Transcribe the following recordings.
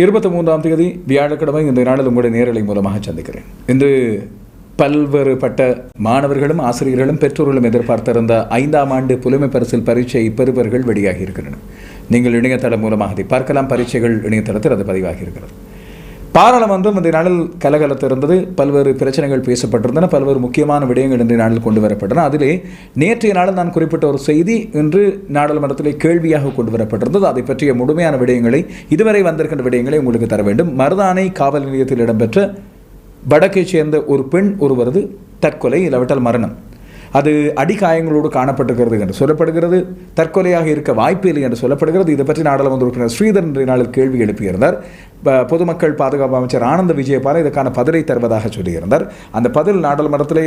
இருபத்தி மூன்றாம் தேதி வியாழக்கிழமை இந்த நாளில் உங்களுடைய நேரலை மூலமாக சந்திக்கிறேன். இன்று பல்வேறுபட்ட மாணவர்களும் ஆசிரியர்களும் பெற்றோர்களும் எதிர்பார்த்திருந்த ஐந்தாம் ஆண்டு புலமை பரிசில் பரீட்சை பெறுபவர்கள் வெளியாகி நீங்கள் இணையதளம் மூலமாக அதை பார்க்கலாம். பரீட்சைகள் இணையதளத்தில் அது பதிவாகி இருக்கிறது. பாராளுமன்றம் இந்த நாளில் கலகலத்திருந்தது பல்வேறு பிரச்சனைகள் பேசப்பட்டிருந்தன. பல்வேறு முக்கியமான விடயங்கள் இந்த நாளில் கொண்டு வரப்பட்டன. அதிலே நேற்றைய நாளில் நான் குறிப்பிட்ட ஒரு செய்தி இன்று நாடாளுமன்றத்திலே கேள்வியாக கொண்டு வரப்பட்டிருந்தது. அதை பற்றிய முழுமையான விடயங்களை இதுவரை வந்திருக்கின்ற விடயங்களை உங்களுக்கு தர வேண்டும். மருதானை காவல் நிலையத்தில் இடம்பெற்ற வடக்கைச் சேர்ந்த ஒரு பெண் ஒருவரது தற்கொலை இல்லாவிட்டால் மரணம். அது அடிகாயங்களோடு காணப்பட்டிருக்கிறது என்று சொல்லப்படுகிறது. தற்கொலையாக இருக்க வாய்ப்பு இல்லை என்று சொல்லப்படுகிறது. இது பற்றி நாடாளுமன்ற உறுப்பினர் ஸ்ரீதர் என்ற நாளில் கேள்வி எழுப்பியிருந்தார். பொதுமக்கள் பாதுகாப்பு அமைச்சர் ஆனந்த விஜயபால இதற்கான பதிலை தருவதாக சொல்லியிருந்தார். அந்த பதில் நாடாளுமன்றத்திலே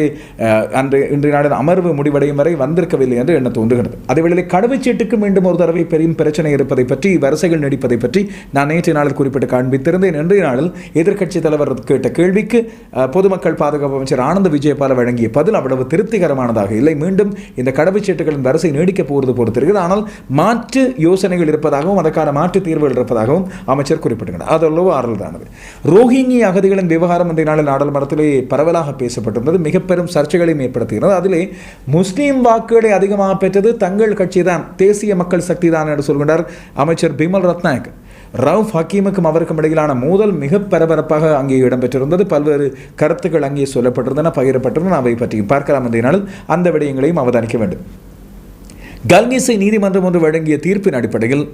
அன்று இன்றைய நாளின் அமர்வு முடிவடையும் வரை வந்திருக்கவில்லை என்று எண்ண தோன்றுகிறது. அதேவேளை கடவுச்சீட்டுக்கு மீண்டும் ஒரு தடவை பெரும் பிரச்சனை இருப்பதை பற்றி வரிசைகள் நீடிப்பதை பற்றி நான் நேற்றைய நாளில் குறிப்பிட்டு காண்பித்திருந்தேன். இன்றைய நாளில் எதிர்க்கட்சித் தலைவர் கேட்ட கேள்விக்கு பொதுமக்கள் பாதுகாப்பு அமைச்சர் ஆனந்த விஜயபால வழங்கிய பதில் அவ்வளவு திருப்திகரமான திருப்திகரமானதாக இல்லை. மீண்டும் இந்த கடவுச்சீட்டுகளின் வரிசை நீடிக்கப் போவது பொறுத்திருக்கிறது ஆனால் மாற்று யோசனைகள் இருப்பதாகவும் அதற்கான மாற்று தீர்வுகள் இருப்பதாகவும் அமைச்சர் குறிப்பிட்டுகிறார் அதல்லவோ ஆறுதலானது. ரோஹிங்கி அகதிகளின் விவகாரம் இந்த நாளில் நாடாளுமன்றத்திலே பரவலாக பேசப்பட்டிருந்தது. மிக பெரும் சர்ச்சைகளையும் ஏற்படுத்துகிறது. அதிலே முஸ்லீம் வாக்குகளை அதிகமாக பெற்றது தங்கள் கட்சி தான் தேசிய மக்கள் சக்தி தான் என்று சொல்கின்றார் அமைச்சர் பிமல் ரத்நாயக். ரவுஃப் ஹக்கீமுக்கும் அவருக்கும் இடையிலான மோதல் மிக பரபரப்பாக அங்கே இடம்பெற்றிருந்தது. பல்வேறு கருத்துக்கள் அங்கே சொல்லப்பட்டிருந்தன. பகிரப்பட்டிருந்தன. அவை பற்றியும் பார்க்கலாம். என்ற நாளில் அந்த விடயங்களையும் அவதானிக்க வேண்டும். கல்மிசை நீதிமன்றம் ஒன்று வழங்கிய தீர்ப்பின் அடிப்படையில்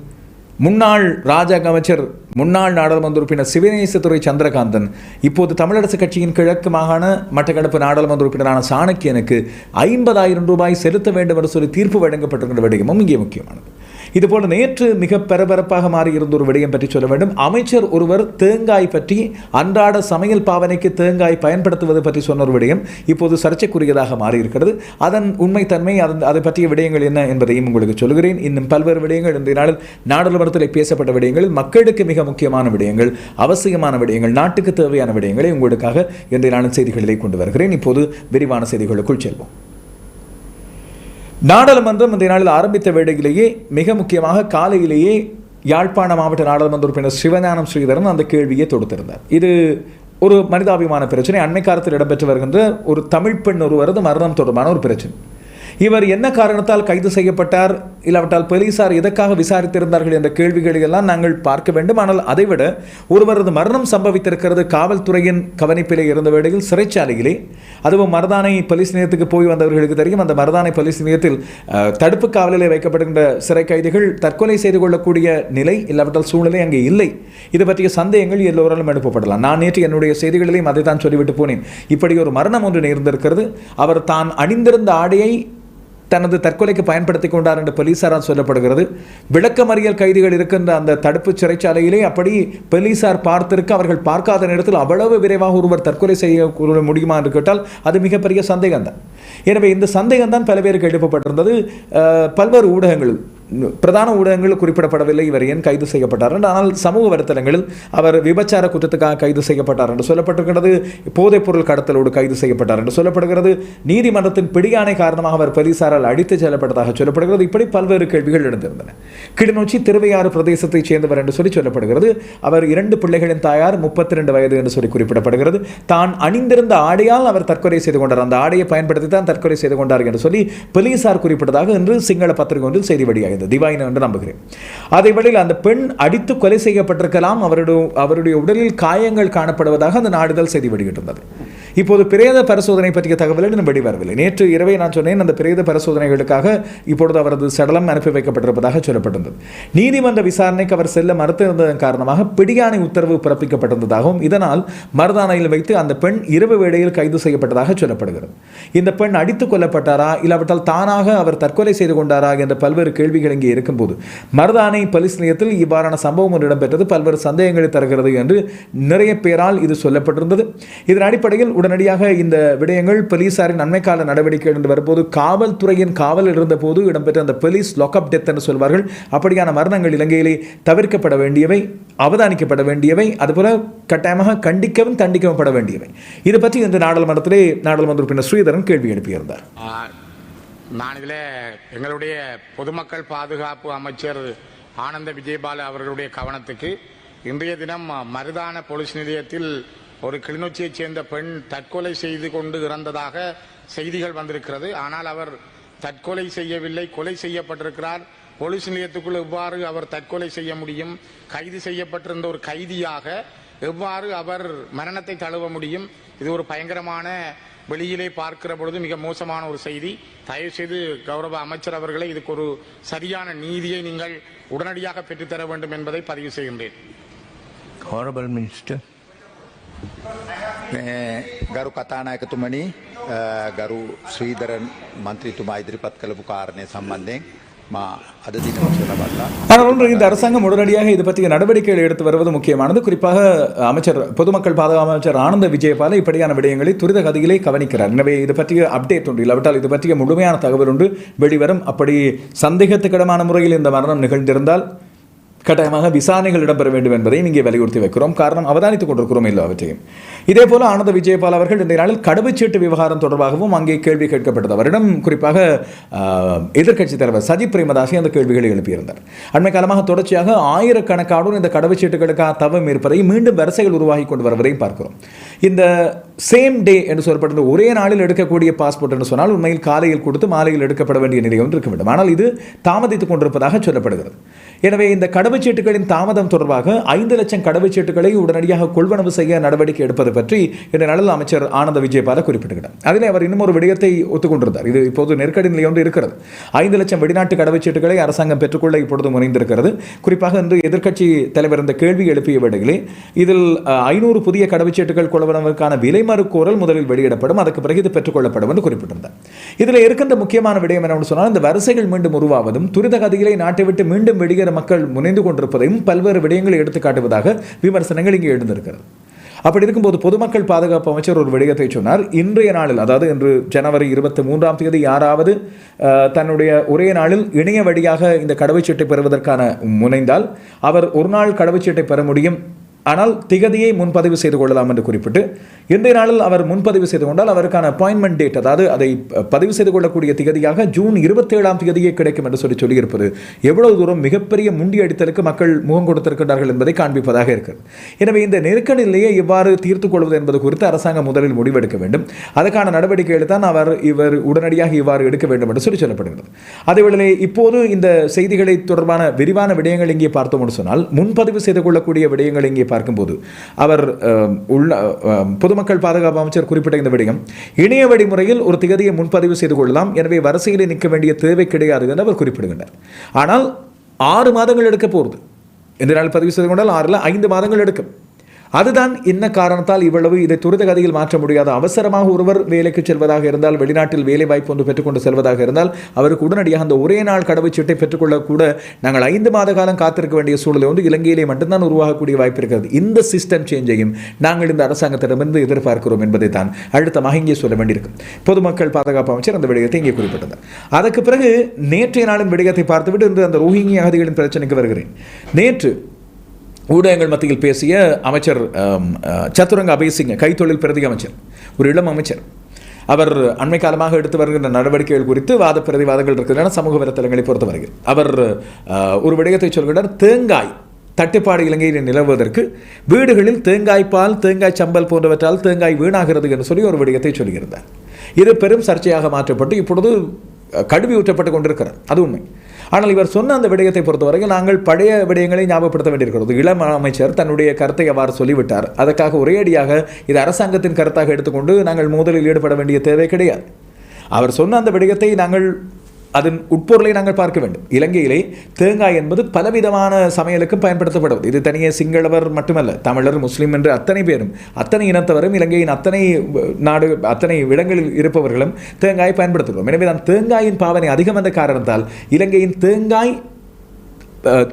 முன்னாள் ராஜாங்க அமைச்சர் முன்னாள் நாடாளுமன்ற உறுப்பினர் சிவநேசத்துறை சந்திரகாந்தன் இப்போது தமிழரசு கட்சியின் கிழக்கு மாகாண மட்டக்களப்பு நாடாளுமன்ற உறுப்பினரான சாணக்கியனுக்கு ஐம்பதாயிரம் ரூபாய் செலுத்த வேண்டும் என்று சொல்லி தீர்ப்பு வழங்கப்பட்டிருக்கின்ற விடயமும் இங்கே முக்கியமானது. இதுபோல நேற்று மிக பரபரப்பாக மாறியிருந்த ஒரு விடயம் பற்றி சொல்ல வேண்டும். அமைச்சர் ஒருவர் தேங்காய் பற்றி அன்றாட சமையல் பாவனைக்கு தேங்காய் பயன்படுத்துவது பற்றி சொன்ன ஒரு விடயம் இப்போது சர்ச்சைக்குரியதாக மாறியிருக்கிறது. அதன் உண்மைத்தன்மை அதன் அதை பற்றிய விடயங்கள் என்ன என்பதையும் உங்களுக்கு சொல்கிறேன். இன்னும் பல்வேறு விடயங்கள் இந்த நாளில் நாடாளுமன்றத்தில் பேசப்பட்ட விடயங்களில் மக்களுக்கு மிக முக்கியமான விடயங்கள் அவசியமான விடயங்கள் நாட்டுக்கு தேவையான விடயங்களை உங்களுக்காக இன்றைய நாளின் செய்திகளிலே கொண்டு வருகிறேன். இப்போது விரிவான செய்திகளுக்குள் செல்வோம். நாடாளுமன்றம் இந்த நாளில் ஆரம்பித்த வேளையிலேயே மிக முக்கியமாக காலையிலேயே யாழ்ப்பாண மாவட்ட நாடாளுமன்ற உறுப்பினர் சிவஞானம் ஸ்ரீதரன் அந்த கேள்வியை தொடுத்திருந்தார். இது ஒரு மனிதாபிமான பிரச்சனை. அண்மை காலத்தில் இடம்பெற்று வருகின்ற ஒரு தமிழ் பெண் ஒருவரது மரணம் தொடர்பான ஒரு பிரச்சனை. இவர் என்ன காரணத்தால் கைது செய்யப்பட்டார்? இல்லாவிட்டால் போலீசார் எதற்காக விசாரித்திருந்தார்கள் என்ற கேள்விகளை எல்லாம் நாங்கள் பார்க்க வேண்டும். ஆனால் அதைவிட ஒருவரது மரணம் சம்பவித்திருக்கிறது காவல்துறையின் கவனிப்பிலே இருந்த வேளையில் சிறைச்சாலையிலே. அதுவும் மருதானை போலீஸ் நிலையத்துக்கு போய் வந்தவர்களுக்கு தெரியும். அந்த மருதானை போலீஸ் நிலையத்தில் தடுப்பு காவலிலே வைக்கப்படுகின்ற சிறை கைதிகள் தற்கொலை செய்து கொள்ளக்கூடிய நிலை இல்லாவிட்டால் சூழ்நிலை அங்கே இல்லை. இது பற்றிய சந்தேகங்கள் எல்லோராலும் எழுப்பப்படலாம். நான் நேற்று என்னுடைய செய்திகளிலேயும் அதை தான் சொல்லிவிட்டு போனேன். இப்படி ஒரு மரணம் ஒன்று நேர்ந்திருக்கிறது. அவர் தான் அணிந்திருந்த ஆடையை தனது தற்கொலைக்கு பயன்படுத்தி கொண்டார் என்று போலீசாரால் சொல்லப்படுகிறது. விளக்கமறியல் கைதிகள் இருக்கின்ற அந்த தடுப்பு சிறைச்சாலையிலே அப்படி போலீசார் பார்த்திருக்க அவர்கள் பார்க்காத நேரத்தில் அவ்வளவு விரைவாக ஒருவர் தற்கொலை செய்ய முடியுமா என்று கேட்டால் அது மிகப்பெரிய சந்தேகம்தான். எனவே இந்த சந்தேகம்தான் பல பேருக்கு எழுப்பப்பட்டிருந்தது. பல்வேறு ஊடகங்கள் பிரதான ஊடகங்கள் குறிப்பிடப்படவில்லை இவர் ஏன் கைது செய்யப்பட்டார் என்று. ஆனால் சமூக வலைத்தளங்களில் அவர் விபச்சார குற்றத்துக்காக கைது செய்யப்பட்டார் என்று சொல்லப்பட்டிருக்கிறது போதைப்பொருள் கடத்தலோடு கைது செய்யப்பட்டார் என்று சொல்லப்படுகிறது நீதிமன்றத்தின் பிடியானை காரணமாக அவர் போலீசாரால் அடித்துச் செல்லப்பட்டதாக சொல்லப்படுகிறது. இப்படி பல்வேறு கேள்விகள் எழுந்திருந்தன. கிளிநொச்சி திருவையாறு பிரதேசத்தைச் சேர்ந்தவர் என்று சொல்லி சொல்லப்படுகிறது. அவர் இரண்டு பிள்ளைகளின் தாயார் முப்பத்தி ரெண்டு வயது என்று சொல்லி குறிப்பிடப்படுகிறது. தான் அணிந்திருந்த ஆடையால் அவர் தற்கொலை செய்து கொண்டார். அந்த ஆடையை பயன்படுத்தி தான் தற்கொலை செய்து கொண்டார் என்று சொல்லி போலீசார் குறிப்பிட்டதாக இன்று சிங்கள பத்திரிகை ஒன்றில் செய்தி வெளியாகிறது திவாயின என்று நம்புகிறேன். அதே வேளையில் அந்த பெண் அடித்து கொலை செய்யப்பட்டிருக்கலாம். அவருடைய அவருடைய உடலில் காயங்கள் காணப்படுவதாக அந்த நாடுதல் செய்தி வெளியிட்டிருந்தது. இப்போது பிரேத பரிசோதனை பற்றிய தகவல் இன்னும் வெளிவரவில்லை. நேற்று இரவே நான் சொன்னேன் அந்த பிரேத பரிசோதனைகளுக்காக இப்பொழுது அவரது சடலம் அனுப்பி வைக்கப்பட்டிருப்பதாக சொல்லப்பட்டிருந்தது. நீதிமன்ற விசாரணைக்கு அவர் செல்ல மறுத்திருந்ததன் காரணமாக பிடியாணை உத்தரவு பிறப்பிக்கப்பட்டிருந்ததாகவும் இதனால் மருதானையில் வைத்து அந்த பெண் இரவு வேளையில் கைது செய்யப்பட்டதாக சொல்லப்படுகிறது. இந்த பெண் அடித்துக் கொல்லப்பட்டாரா இல்லாவிட்டால் தானாக அவர் தற்கொலை செய்து கொண்டாரா என்ற பல்வேறு கேள்விகள் இங்கே இருக்கும்போது மருதானை போலீஸ் நிலையத்தில் இவ்வாறான சம்பவம் ஒன்று இடம்பெற்றது பல்வேறு சந்தேகங்களை தருகிறது என்று நிறைய பேரால் இது சொல்லப்பட்டிருந்தது. இதன் அடிப்படையில் உடனடியாக இந்த விடயங்கள் போலீசாரின் நன்மைக்கால நடவடிக்கை என்று வரும்போது காவல்துறையின் காவலில் இருந்தபோது இடம்பெற்ற அந்த போலீஸ் லாக்அப் டெத் என்று சொல்வார்கள். அப்படியான மரணங்கள் இலங்கையிலே தவிர்க்கப்பட வேண்டியவை அவதானிக்கப்பட வேண்டியவை அதுபோல கட்டாயமாக கண்டிக்கவும் தண்டிக்கவும் பட வேண்டியவை. இது பற்றி இந்த நாடாளுமன்றத்திலே நாடாளுமன்ற உறுப்பினர் ஸ்ரீதரன் கேள்வி எழுப்பியிருந்தார். நான் இதில் எங்களுடைய பொதுமக்கள் பாதுகாப்பு அமைச்சர் ஆனந்த விஜயபால அவர்களுடைய கவனத்துக்கு இன்றைய தினம் மருதான போலீஸ் நிலையத்தில் ஒரு கிளிநொச்சியைச் சேர்ந்த பெண் தற்கொலை செய்து கொண்டு இறந்ததாக செய்திகள் வந்திருக்கிறது. ஆனால் அவர் தற்கொலை செய்யவில்லை கொலை செய்யப்பட்டிருக்கிறார். போலீஸ் நிலையத்துக்குள் எவ்வாறு அவர் தற்கொலை செய்ய முடியும்? கைது செய்யப்பட்டிருந்த ஒரு கைதியாக எவ்வாறு அவர் மரணத்தை தழுவ முடியும்? இது ஒரு பயங்கரமான வெளியிலே பார்க்கிற பொழுது மிக மோசமான ஒரு செய்தி. தயவு செய்து கௌரவ அமைச்சர் அவர்களை இதுக்கு ஒரு சரியான நீதியை நீங்கள் உடனடியாக பெற்றுத்தர வேண்டும் என்பதை பதிவு செய்கின்றேன். Honorable මේ ගරු කතානායකතුමනි අ, ගරු ශ්‍රීදරන් මන්ත්‍රීතුමා ඉදිරිපත් කළපු කාරණය සම්බන්ධයෙන් මා අද දින වශයෙන් ලබත්තා ஆனால் ஒன்று இந்த அரசாங்கம் உடனடியாக இது பற்றிய நடவடிக்கைகள் எடுத்து வருவது முக்கியமானது குறிப்பாக அமைச்சர் பொதுமக்கள் பாதுகாப்பு அமைச்சர் ஆனந்த விஜயபால இப்படியான விடயங்களை துரித கதியிலே கவனிக்கிறார் எனவே இது பற்றிய அப்டேட் ஒன்று இல்லாவிட்டால் இது பற்றிய முழுமையான தகவல் ஒன்று வெளிவரும் அப்படி சந்தேகத்துக்கிடமான முறையில் இந்த மரணம் நிகழ்ந்திருந்தால் கட்டாயமாக விசாரணைகள் இடம்பெற வேண்டும் என்பதையும் இங்கே வலியுறுத்தி வைக்கிறோம். காரணம் அவதானித்துக் கொண்டிருக்கிறோம் எல்லாவற்றையும். இதே போல ஆனந்த விஜயபால் அவர்கள் இந்த நாளில் கடவுச்சீட்டு விவகாரம் தொடர்பாகவும் அங்கே கேள்வி கேட்கப்பட்டது. அவரிடம் குறிப்பாக எதிர்க்கட்சி தலைவர் சஜித் பிரேமதாசி அந்த கேள்விகளை எழுப்பியிருந்தார். அண்மை காலமாக தொடர்ச்சியாக ஆயிரக்கணக்கானோர் இந்த கடவுச்சீட்டுகளுக்காக தவம் இருப்பதை மீண்டும் வரிசைகள் உருவாகி கொண்டு வருவதையும் பார்க்கிறோம். இந்த சேம் டே என்று சொல்லப்பட்ட ஒரே நாளில் எடுக்கக்கூடிய பாஸ்போர்ட் என்று சொன்னால் உண்மையில் காலையில் கொடுத்து மாலையில் எடுக்கப்பட வேண்டிய நிலை ஒன்று இருக்க வேண்டும். ஆனால் இது தாமதித்துக் கொண்டிருப்பதாக சொல்லப்படுகிறது. எனவே இந்த கடவுச்சீட்டுகளின் தாமதம் தொடர்பாக ஐந்து லட்சம் கடவுச்சீட்டுகளை உடனடியாக கொள்வனவு செய்ய நடவடிக்கை எடுப்பது பற்றி இந்த நாளில் அமைச்சர் ஆனந்த விஜயபால குறிப்பிட்டுகிறார் அதில் அவர் இன்னும் ஒரு விடயத்தை ஒத்துக்கொண்டிருந்தார். இது இப்போது நெருக்கடி நிலை ஒன்று இருக்கிறது. ஐந்து லட்சம் வெளிநாட்டு கடவுச்சீட்டுகளை அரசாங்கம் பெற்றுக்கொள்ள இப்பொழுது முனைந்திருக்கிறது. குறிப்பாக இன்று எதிர்க்கட்சி தலைவர் இந்த கேள்வி எழுப்பிய வேளையிலே இதில் ஐநூறு புதிய கடவுச்சீட்டுகள் கொள்வனவுக்கான விலை மறுக்கோரல் முதலில் வெளியிடப்படும் அதற்கு பிறகு இது பெற்றுக்கொள்ளப்படும் என்று குறிப்பிட்டிருந்தார். இதில் இருக்கின்ற முக்கியமான விடயம் என்னவென்று சொன்னால் இந்த வரிசைகள் மீண்டும் உருவாவதும் துரித கதிகளை நாட்டை விட்டு மீண்டும் வெளியேற மக்கள் முனைந்து கொண்டிருப்பதையும் பல்வேறு விடயங்களை எடுத்துக்காட்டுவதாக விமர்சனங்கள் இங்கே எழுந்திருக்கிறது. அப்படி இருக்கும்போது பொதுமக்கள் பாதுகாப்பு அமைச்சர் ஒரு விடயத்தை சொன்னார். இன்றைய நாளில் அதாவது இன்று ஜனவரி இருபத்தி மூன்றாம் தேதி யாராவது தன்னுடைய ஒரே நாளில் இணைய வழியாக இந்த கடவுச்சீட்டை பெறுவதற்கான முனைந்தால் அவர் ஒரு நாள் கடவுச்சீட்டை பெற முடியும். ஆனால் திகதியை முன்பதிவு செய்து கொள்ளலாம் என்று குறிப்பிட்டு இன்றைய நாளில் அவர் முன்பதிவு செய்து கொண்டால் அவருக்கான அப்பாயின்மெண்ட் டேட் அதாவது அதை பதிவு செய்து கொள்ளக்கூடிய திகதியாக ஜூன் இருபத்தேழாம் தேதியே கிடைக்கும் என்று சொல்லி சொல்லியிருப்பது எவ்வளவு தூரம் மிகப்பெரிய முண்டி அடித்தலுக்கு மக்கள் முகம் கொடுத்திருக்கிறார்கள் என்பதை காண்பிப்பதாக இருக்கிறது எனவே இந்த நெருக்கடியிலேயே இவ்வாறு தீர்த்து தீர்த்துக் கொள்வது என்பது குறித்து அரசாங்கம் முதலில் முடிவெடுக்க வேண்டும். அதற்கான நடவடிக்கைகளை தான் அவர் இவர் உடனடியாக இவ்வாறு எடுக்க வேண்டும் என்று சொல்லி சொல்லப்படுகிறது. அதேவேளை இப்போது இந்த செய்திகளை தொடர்பான விரிவான விடயங்கள் இங்கே பார்த்தோம் என்று சொன்னால் முன்பதிவு செய்து கொள்ளக்கூடிய விடயங்கள் இங்கே பார்க்கும்போது அவர் உள்ள பொதுமக்கள் பாதுகாப்பு அமைச்சர் குறிப்பிட்ட இந்த விடயம். இணைய வழிமுறையில் ஒரு திகதியை முன்பதிவு செய்து கொள்ளலாம். எனவே வரிசையிலே நிற்க வேண்டிய தேவை கிடையாது என்று அவர் குறிப்பிடுகின்றார். ஆனால் ஆறு மாதங்கள் எடுக்க போகிறது இந்த நாள் பதிவு செய்து கொண்டால் ஆறில் ஐந்து மாதங்கள் எடுக்கும். அதுதான் என்ன காரணத்தால் இவ்வளவு இதை துரித கதையில் மாற்ற முடியாத அவசரமாக ஒருவர் வேலைக்கு செல்வதாக இருந்தால் வெளிநாட்டில் வேலை வாய்ப்பு ஒன்று பெற்றுக்கொண்டு செல்வதாக இருந்தால் அவருக்கு உடனடியாக அந்த ஒரே நாள் கடவுச்சீட்டை பெற்றுக்கொள்ள கூட நாங்கள் ஐந்து மாத காலம் காத்திருக்க வேண்டிய சூழலை வந்து இலங்கையிலே மட்டும்தான் உருவாகக்கூடிய வாய்ப்பு இருக்கிறது. இந்த சிஸ்டம் சேஞ்சையும் நாங்கள் இந்த அரசாங்கத்திடமிருந்து எதிர்பார்க்கிறோம் என்பதை தான் அழுத்தமாக இங்கே சொல்ல வேண்டியிருக்கும். பொதுமக்கள் பாதுகாப்பு அமைச்சர் அந்த விடயத்தை இங்கே குறிப்பிட்டது. அதற்கு பிறகு நேற்றைய நாளின் விடயத்தை பார்த்துவிட்டு இன்று அந்த ரோஹிங்கி அகதிகளின் பிரச்சனைக்கு வருகிறேன். நேற்று ஊடகங்கள் மத்தியில் பேசிய அமைச்சர் சத்துரங்க சதுரங்க அபயசிங்க கைத்தொழில் பிரதி அமைச்சர் ஒரு இளம் அமைச்சர். அவர் அண்மை காலமாக எடுத்து வருகின்ற நடவடிக்கைகள் குறித்து வாத பிரதிவாதங்கள் இருக்கின்றன சமூக வலைத்தளங்களை பொறுத்தவரை அவர் ஒரு விடயத்தை சொல்கிறார் தேங்காய் தட்டுப்பாடு இலங்கையில் நிலவுவதற்கு வீடுகளில் தேங்காய் பால் தேங்காய் சம்பல் போன்றவற்றால் தேங்காய் வீணாகிறது என்று சொல்லி ஒரு விடயத்தை சொல்லியிருந்தார். இது பெரும் சர்ச்சையாக மாற்றப்பட்டு இப்பொழுது கடுவி ஊற்றப்பட்டு கொண்டிருக்கிறார். அது உண்மை. ஆனால் இவர் சொன்ன அந்த விடயத்தை பொறுத்தவரைக்கும் நாங்கள் பழைய விடயங்களை ஞாபகப்படுத்த வேண்டியிருக்கிறது. இளம் அமைச்சர் தன்னுடைய கருத்தை அவ்வாறு சொல்லிவிட்டார். அதற்காக ஒரேடியாக இது அரசாங்கத்தின் கருத்தாக எடுத்துக்கொண்டு நாங்கள் மோதலில் ஈடுபட வேண்டிய தேவை கிடையாது. அவர் சொன்ன அந்த விடயத்தை நாங்கள் அதன் உட்பொருளை நாங்கள் பார்க்க வேண்டும். இலங்கையிலே தேங்காய் என்பது பலவிதமான சமையலுக்கும் பயன்படுத்தப்படுவது. இது தனியே சிங்களவர் மட்டுமல்ல தமிழர் முஸ்லீம் என்று அத்தனை பேரும் அத்தனை இனத்தவரும் இலங்கையின் அத்தனை நாடு அத்தனை இடங்களில் இருப்பவர்களும் தேங்காயை பயன்படுத்துகிறோம். எனவே தான் தேங்காயின் பாவனை அதிகம் என்ற காரணத்தால் இலங்கையின் தேங்காய்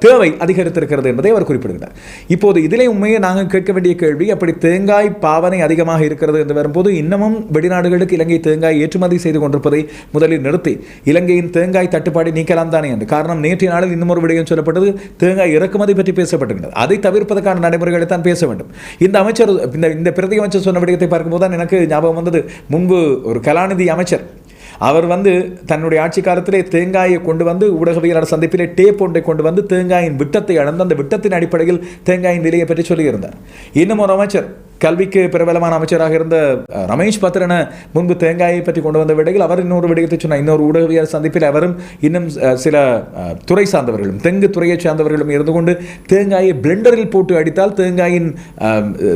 தேவை அதிகரித்திருக்கிறது என்பதை அவர் குறிப்பிடுகிறார். இப்போது இதிலே உண்மையை நாங்கள் கேட்க வேண்டிய கேள்வி அப்படி தேங்காய் பாவனை அதிகமாக இருக்கிறது என்று வரும்போது இன்னமும் வெளிநாடுகளுக்கு இலங்கை தேங்காய் ஏற்றுமதி செய்து கொண்டிருப்பதை முதலில் நிறுத்தி இலங்கையின் தேங்காய் தட்டுப்பாடை நீக்கலாம் தானே என்று. காரணம் நேற்றைய நாளில் இன்னும் ஒரு விடயம் சொல்லப்பட்டது தேங்காய் இறக்குமதி பற்றி பேசப்பட்டிருக்கிறது. அதை தவிர்ப்பதற்கான நடைமுறைகளை தான் பேச வேண்டும். இந்த அமைச்சர் இந்த இந்த பிரதி அமைச்சர் சொன்ன விடயத்தை பார்க்கும்போது தான் எனக்கு ஞாபகம் வந்தது. முன்பு ஒரு கலாநிதி அமைச்சர் அவர் வந்து தன்னுடைய ஆட்சி காலத்திலே தேங்காயை கொண்டு வந்து ஊடகவியலாளர் சந்திப்பிலே டேப் ஒன்றை கொண்டு வந்து தேங்காயின் விட்டத்தை அளந்து அந்த விட்டத்தின் அடிப்படையில் தேங்காயின் விலையை பற்றி சொல்லியிருந்தார். இன்னும் ஒரு அமைச்சர் கல்விக்கு பிரபலமான அமைச்சராக இருந்த ரமேஷ் பத்ரன முன்பு தேங்காயை பற்றி கொண்டு வந்த விடையில் அவர் இன்னொரு விடயத்தை சொன்னார். இன்னொரு ஊடகவியல் சந்திப்பில் அவரும் இன்னும் சில துறை சார்ந்தவர்களும் தெங்கு துறையைச் சார்ந்தவர்களும் இருந்து கொண்டு தேங்காயை பிளெண்டரில் போட்டு அடித்தால் தேங்காயின்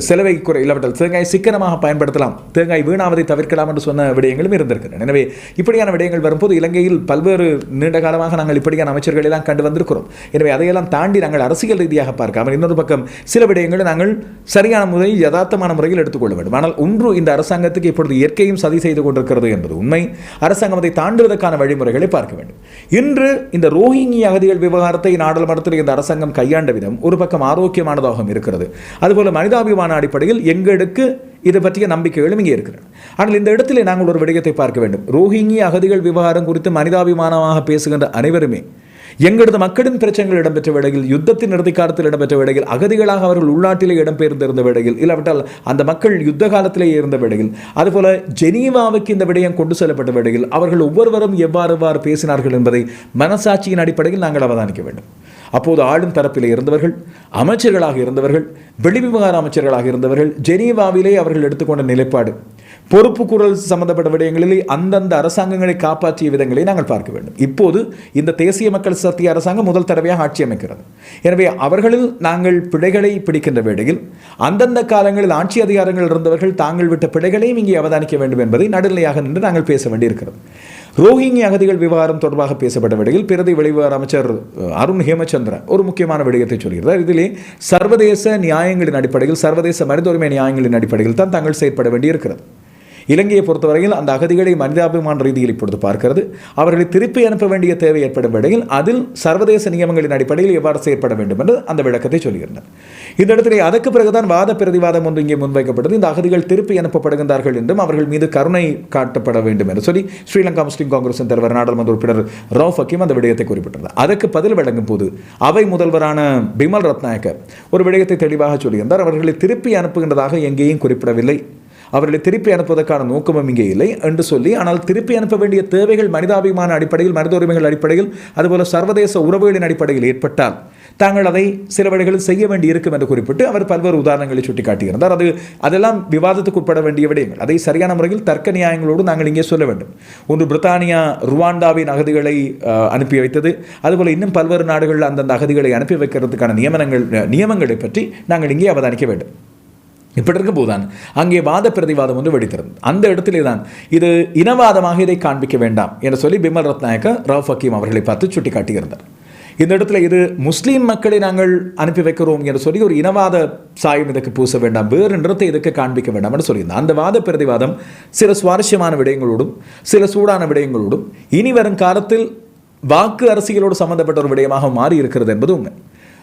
செலவை குறை இல்லாவிட்டால் தேங்காயை சிக்கனமாக பயன்படுத்தலாம். தேங்காய் வீணாவதை தவிர்க்கலாம் என்று சொன்ன விடயங்களும் இருந்திருக்கின்றன. எனவே இப்படியான விடயங்கள் வரும்போது இலங்கையில் பல்வேறு நீண்ட காலமாக நாங்கள் இப்படியான அமைச்சர்கள் எல்லாம் கண்டு வந்திருக்கிறோம். எனவே அதையெல்லாம் தாண்டி நாங்கள் அரசியல் ரீதியாக பார்க்காமல் இன்னொரு பக்கம் சில விடயங்களை நாங்கள் சரியான முறையில் யதார்த்தமான முறையில் எடுத்துக்கொள்ள வேண்டும். ஆனால் ஒன்று இந்த அரசாங்கத்துக்கு இப்பொழுது இயற்கையும் சதி செய்து கொண்டிருக்கிறது என்பது உண்மை. அரசாங்கம் அதை தாண்டுவதற்கான வழிமுறைகளை பார்க்க வேண்டும். இன்று இந்த ரோஹிங்கி அகதிகள் விவகாரத்தை நாடாளுமன்றத்தில் இந்த அரசாங்கம் கையாண்ட விதம் ஒரு பக்கம் ஆரோக்கியமானதாகவும் இருக்கிறது. அதுபோல மனிதாபிமான அடிப்படையில் எங்களுக்கு இது பற்றிய நம்பிக்கைகளும் இங்கே இருக்கிறது. ஆனால் இந்த இடத்திலே நாங்கள் ஒரு விடயத்தை பார்க்க வேண்டும். ரோஹிங்கி அகதிகள் விவகாரம் குறித்து மனிதாபிமானமாக பேசுகின்ற அனைவருமே எங்களது மக்களின் பிரச்சனைகள் இடம்பெற்ற வேளையில் யுத்தத்தின் இறுதி காலத்தில் இடம்பெற்ற வேளையில் அகதிகளாக அவர்கள் உள்நாட்டிலே இடம்பெயர்ந்திருந்த வேளையில் இல்லாவிட்டால் அந்த மக்கள் யுத்த காலத்திலே இருந்த வேளையில் அதுபோல ஜெனீவாவுக்கு இந்த விடயம் கொண்டு செல்லப்பட்ட வேளையில் அவர்கள் ஒவ்வொருவரும் எவ்வாறு எவ்வாறு பேசினார்கள் என்பதை மனசாட்சியின் அடிப்படையில் நாங்கள் அவதானிக்க வேண்டும். அப்போது ஆளும் தரப்பிலே இருந்தவர்கள் அமைச்சர்களாக இருந்தவர்கள் வெளிவிவகார அமைச்சர்களாக இருந்தவர்கள் ஜெனீவாவிலே அவர்கள் எடுத்துக்கொண்ட நிலைப்பாடு பொறுப்பு குரல் சம்பந்தப்பட்ட விடயங்களில் அந்தந்த அரசாங்கங்களை காப்பாற்றிய விதங்களை நாங்கள் பார்க்க வேண்டும். இப்போது இந்த தேசிய மக்கள் சக்தி அரசாங்கம் முதல் தடவையாக ஆட்சி அமைக்கிறது. எனவே அவர்களில் நாங்கள் பிழைகளை பிடிக்கின்ற வேளையில் அந்தந்த காலங்களில் ஆட்சி அதிகாரங்கள் இருந்தவர்கள் தாங்கள் விட்ட பிழைகளையும் இங்கே அவதானிக்க வேண்டும் என்பதை நடுநிலையாக நின்று நாங்கள் பேச வேண்டியிருக்கிறது. ரோஹிங்கி அகதிகள் விவகாரம் தொடர்பாக பேசப்பட்ட விடையில் பிரதி வெளிவிவகார அமைச்சர் அருண் ஹேமச்சந்திர ஒரு முக்கியமான விடயத்தை சொல்கிறார் இதிலே சர்வதேச நியாயங்களின் அடிப்படையில் சர்வதேச மனித உரிமை நியாயங்களின் அடிப்படையில் தான் தாங்கள் செயற்பட வேண்டியிருக்கிறது. இலங்கையை பொறுத்தவரையில் அந்த அகதிகளை மனிதாபிமான ரீதியில் இப்பொழுது பார்க்கிறது. அவர்களை திருப்பி அனுப்ப வேண்டிய தேவை ஏற்படும் வேளையில் அதில் சர்வதேச நியமங்களின் அடிப்படையில் எவ்வாறு செயற்பட வேண்டும் என்று அந்த விளக்கத்தை சொல்கிறார் இந்த இடத்திலே அதற்கு பிறகுதான் வாத பிரதிவாதம் ஒன்று இங்கே முன்வைக்கப்பட்டது இந்த அகதிகள் திருப்பி அனுப்பப்படுகின்றார்கள் என்றும் அவர்கள் மீது கருணை காட்டப்பட வேண்டும் என்று சொல்லி ஸ்ரீலங்கா முஸ்லீம் காங்கிரசின் தலைவர் நாடாளுமன்ற உறுப்பினர் ரவுஃப் ஹக்கீம் அந்த விடயத்தை குறிப்பிட்டார் அதற்கு பதில் வழங்கும் போது அவை முதல்வரான பிமல் ரத்நாயக்க ஒரு விடயத்தை தெளிவாக சொல்லியிருந்தார். அவர்களை திருப்பி அனுப்புகின்றதாக எங்கேயும் குறிப்பிடவில்லை. அவர்களை திருப்பி அனுப்புவதற்கான நோக்கமும் இங்கே இல்லை என்று சொல்லி ஆனால் திருப்பி அனுப்ப வேண்டிய தேவைகள் மனிதாபிமான அடிப்படையில் மனித உரிமைகள் அடிப்படையில் அதுபோல சர்வதேச உறவுகளின் அடிப்படையில் ஏற்பட்டால் தாங்கள் அதை சில வழிகளில் செய்ய வேண்டி இருக்கும் என்று குறிப்பிட்டு அவர் பல்வேறு உதாரணங்களை சுட்டிக்காட்டியிருந்தார். அது அதெல்லாம் விவாதத்துக்கு உட்பட வேண்டிய விடயங்கள். அதை சரியான முறையில் தர்க்க நியாயங்களோடு நாங்கள் இங்கே சொல்ல வேண்டும். ஒன்று பிரித்தானியா ருவாண்டாவின் அகதிகளை அனுப்பி வைத்தது. அதுபோல் இன்னும் பல்வேறு நாடுகளில் அந்தந்த அகதிகளை அனுப்பி வைக்கிறதுக்கான நியமனங்கள் நியமங்களை பற்றி நாங்கள் இங்கே அவதானிக்க வேண்டும். இப்படி இருக்கும் அங்கே வாத பிரதிவாதம் ஒன்று வெடித்திருந்தது. அந்த இடத்திலே தான் இது இனவாதமாக இதை காண்பிக்க வேண்டாம் என்று சொல்லி பிமல் ரத்நாயக்க ரவ் ஹக்கீம் அவர்களை பார்த்து சுட்டிக்காட்டியிருந்தார். இந்த இடத்துல இது முஸ்லீம் மக்களை நாங்கள் அனுப்பி வைக்கிறோம் என்று சொல்லி ஒரு இனவாத சாயம் இதற்கு பூச வேண்டாம் வேறு நிறத்தை இதுக்கு காண்பிக்க வேண்டாம் என்று சொல்லியிருந்தேன் அந்த வாத பிரதிவாதம் சில சுவாரஸ்யமான விடயங்களோடும் சில சூடான விடயங்களோடும் இனி வரும் காலத்தில் வாக்கு அரசியலோடு சம்பந்தப்பட்ட ஒரு விடயமாக மாறி இருக்கிறது என்பது உண்மை.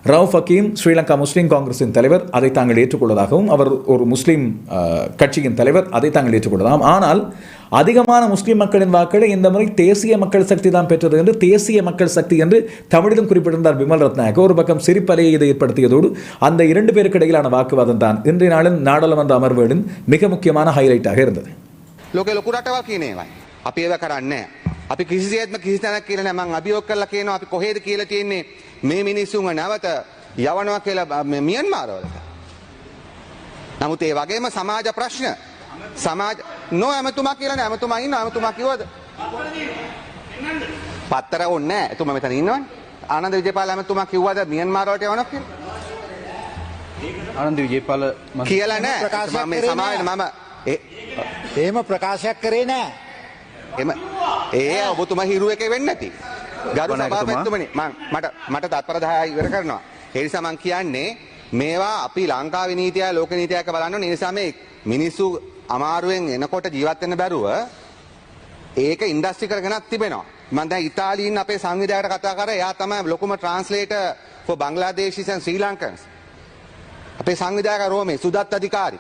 ரவுஃப் ஹக்கீம் ஸ்ரீலங்கா முஸ்லீம் காங்கிரஸின் தலைவர் அதை தாங்கள் ஏற்றுக்கொள்வதாகவும் அவர் ஒரு முஸ்லீம் அஹ், கட்சியின் தலைவர் அதை தாங்கள் ஏற்றுக்கொள்ளதாகவும் ஆனால் அதிகமான முஸ்லீம் மக்களின் வாக்களை இந்த முறை தேசிய மக்கள் சக்தி தான் பெற்றது என்று தேசிய மக்கள் சக்தி என்று தமிழிலும் குறிப்பிட்டிருந்தார் பிமல் ரத்நாயக் ஒரு பக்கம் சிரிப்பலையை இதை ஏற்படுத்தியதோடு அந்த இரண்டு பேருக்கு இடையிலான வாக்குவாதம் தான் இன்றைய நாளின் நாடாளுமன்ற அமர்வுகளின் மிக முக்கியமான ஹைலைட்டாக இருந்தது ලෝකෙ ලොකු රටවල් කියන ඒවයි. අපි ඒව කරන්නේ නැහැ. අපි කිසිසේත්ම කිසි තැනක් කියලා නැහැ. මං අභියෝග කරලා කියනවා අපි කොහෙද කියලා තියෙන්නේ මේ මිනිස්සුන්ව නැවත යවනවා කියලා මියන්මාරවලට. නමුත් ඒ වගේම සමාජ ප්‍රශ්න සමාජ නෝ ඇමතුමා කියලා නෑ ඇමතුමා ඉන්න ඇමතුමා කිව්වද? පත්තර ඕනේ නැහැ. එතුමා මෙතන ඉන්නවනේ. ආනන්ද විජේපාල ඇමතුමා කිව්වද මියන්මාරවලට යවනවා කියලා? ආනන්ද විජේපාල මම කියලා නෑ. මම මේ නෑ. මම එහෙම ප්‍රකාශයක් කරේ නෑ. එම ඒ ඔබතුම හිරුව එක වෙන්න ඇති. ගරු. සභාපතිතුමනි මං මට මට තත්පර 10 ඉවර කරනවා. ඒ නිසා මං කියන්නේ මේවා අපි ලංකාවේ නීතිය ලෝක නීතියක බලන්න ඕනේ. ඒ නිසා මේ මිනිස්සු අමාරුවෙන් එනකොට ජීවත් වෙන්න බැරුව ඒක ඉන්ඩස්ට්‍රි කරගෙනත් තිබෙනවා. මම දැන් ඉතාලියින් අපේ සංවිධායකට කතා කරා. එයා තමයි ලොකුම translator for Bangladeshis and Sri Lankans. අපේ සංවිධායක රෝමේ සුදත් අධිකාරී.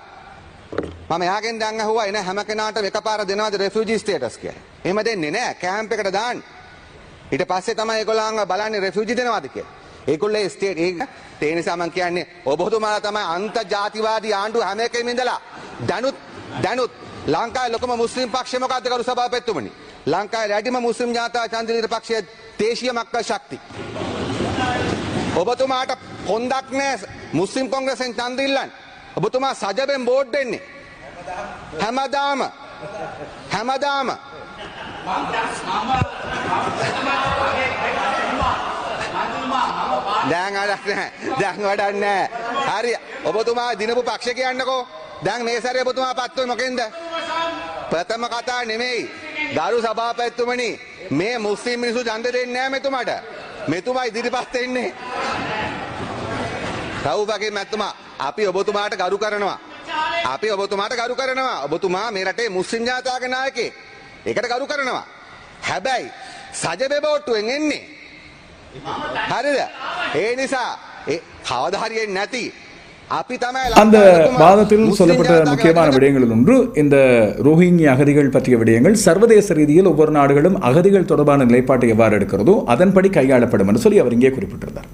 මම එයාගෙන් දැන් අහුවා එන හැම කෙනාටම එකපාර දෙනවද රෙෆියුජි ස්ටේටස් කියලා. එහෙම දෙන්නේ නැහැ. කැම්ප් එකට දාන්න. ඊට පස්සේ තමයි ඒගොල්ලන්ව බලන්නේ රෙෆියුජි දෙනවද කියලා. ඒගොල්ලෝ ඒ ස්ටේට් ඒ ඒ නිසා මම කියන්නේ ඔබතුමාලා තමයි අන්තර්ජාතිවාදී ආණ්ඩුව හැම එකෙම ඉඳලා දැනුත් දැනුත් ලංකාවේ ලොකම මුස්ලිම් පක්ෂය මොකද්ද කරු සභාපතිතුමනි? ලංකාවේ රැටිම මුස්ලිම් ජනතා චන්ද්‍රීර පක්ෂය දේශීය මක්කල් ශක්ති. ඔබතුමාට කොන්දක් නෑ මුස්ලිම් කොංග්‍රසෙන් ඡන්ද ඉල්ලන්න. ඔබතුමා සජබෙන් බෝඩ් දෙන්නේ. හැමදාම හැමදාම දැන් අඩක් නෑ දැන් වැඩක් නෑ හරි. ඔබතුමා දිනපු පක්ෂ කියන්නකෝ දැන් මේ සැරේ ඔබතුමා පත්වෙ මොකෙන්ද? ප්‍රථම කතා නෙමෙයි. ගරු සභාපතිතුමනි මේ මුස්ලිම් මිනිස්සු ඡන්ද දෙන්නේ නෑ මෙතුමාට. මෙතුමා ඉදිරිපත් වෙන්නේ. රවුපගේ මැතිතුමා අපි ඔබතුමාට ගරු කරනවා. අපි ඔබතුමාට ගරු කරනවා. ඔබතුමා මේ රටේ මුස්ලිම් ජනතාවගේ නායකයෙක්. ඒකට ගරු කරනවා හැබැයි සජබේ බෝට්ටුවෙන් එන්නේ හරිද ඒ නිසා ඒ කවදා හරි එන්නේ නැති අපි තමයි அந்த ලංකාවේ வாதத்தில் මුස්ලිම් சொல்லப்பட்ட ජනතාවගේ முக்கியமான අගට- விடயங்களில் ஒன்று இந்த ரோஹிங்கிய அகதிகள் பற்றிய விடயங்கள் சர்வதேச ரீதியில் ஒவ்வொரு நாடுகளும் அகதிகள் தொடர்பான நிலைப்பாட்டை எவ்வாறு எடுக்கிறதோ அதன்படி கையாளப்படும் என்று சொல்லி அவர் இங்கே குறிப்பிட்டிருந்தார்